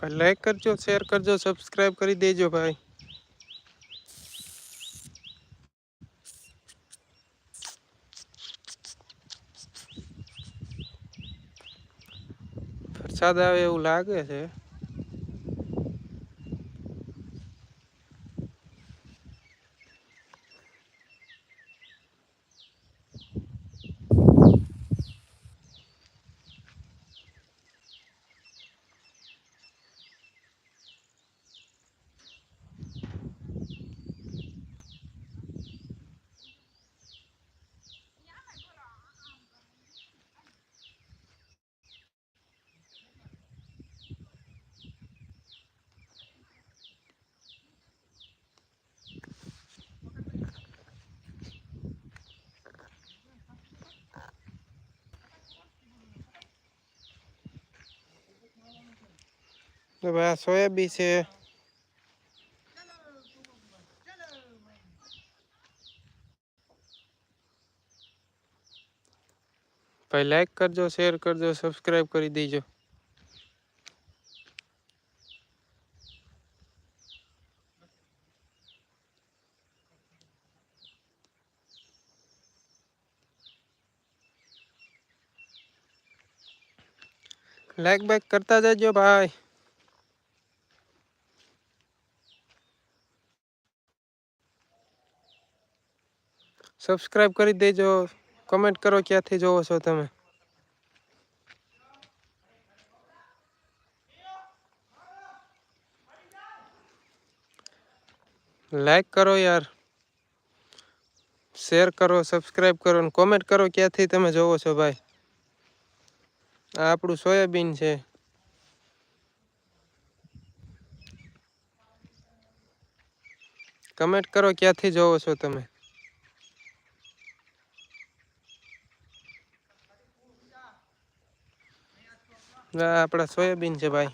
ભાઈ લાઈક કરજો શેર કરજો સબસ્ક્રાઈબ કરી દેજો ભાઈ વરસાદ આવે એવું લાગે છે तो भाई सोयाबीन से भाई लाइक कर दो शेयर कर दो सब्सक्राइब कर दीजो लाइक बैक करता जाए जो भाई। સબસ્ક્રાઈબ કરી દેજો કમેન્ટ કરો ક્યાંથી જોવો છો તમે લાઈક કરો યાર શેર કરો સબસ્ક્રાઈબ કરો અને કોમેન્ટ કરો ક્યાંથી તમે જોવો છો ભાઈ આ આપણું સોયાબીન છે કમેન્ટ કરો ક્યાંથી જોવો છો તમે આપણા સોયાબીન છે ભાઈ.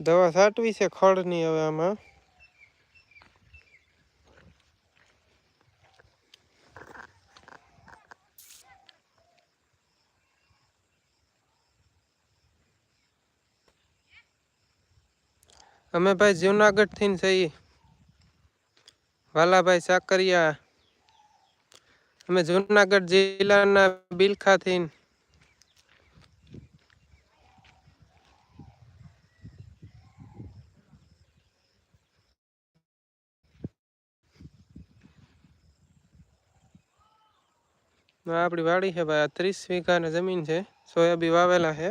દવા સાટવી છે ખડની હવે આમાં. અમે ભાઈ જુનાગઢ થી છીએ વાલાભાઈ સાકરિયા અમે જુનાગઢ જિલ્લાના બિલખા થી આ આપણી વાડી છે ભાઈ આ ત્રીસ વીઘાની જમીન છે સોયાબી વાવેલા છે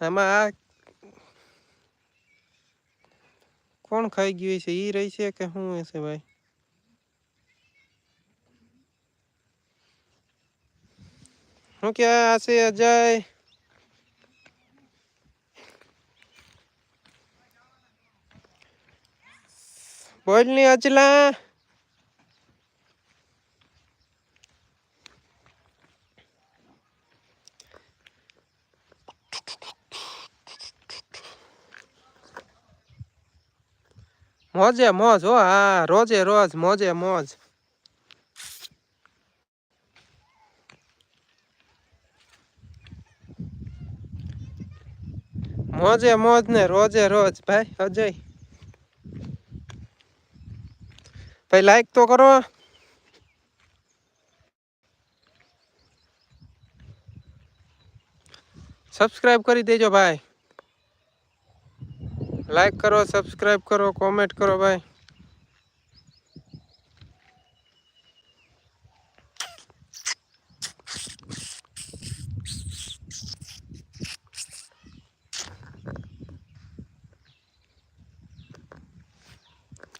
આમાં આ કોણ ખાઈ ગયું છે એ રહી છે કે શું હશે ભાઈ? શું કે આ છે અજય. બોલની અજલા. મોજે મોજ, હો, હા, રોજે રોજ, મોજે મોજ. મોજે મોજ ને રોજે રોજ, ભાઈ અજય ભાઈ લાઈક તો કરો. સબસ્ક્રાઈબ કરી દેજો, ભાઈ. લાઈક કરો સબસ્ક્રાઈબ કરો કોમેન્ટ કરો ભાઈ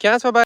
ક્યાં છો ભાઈ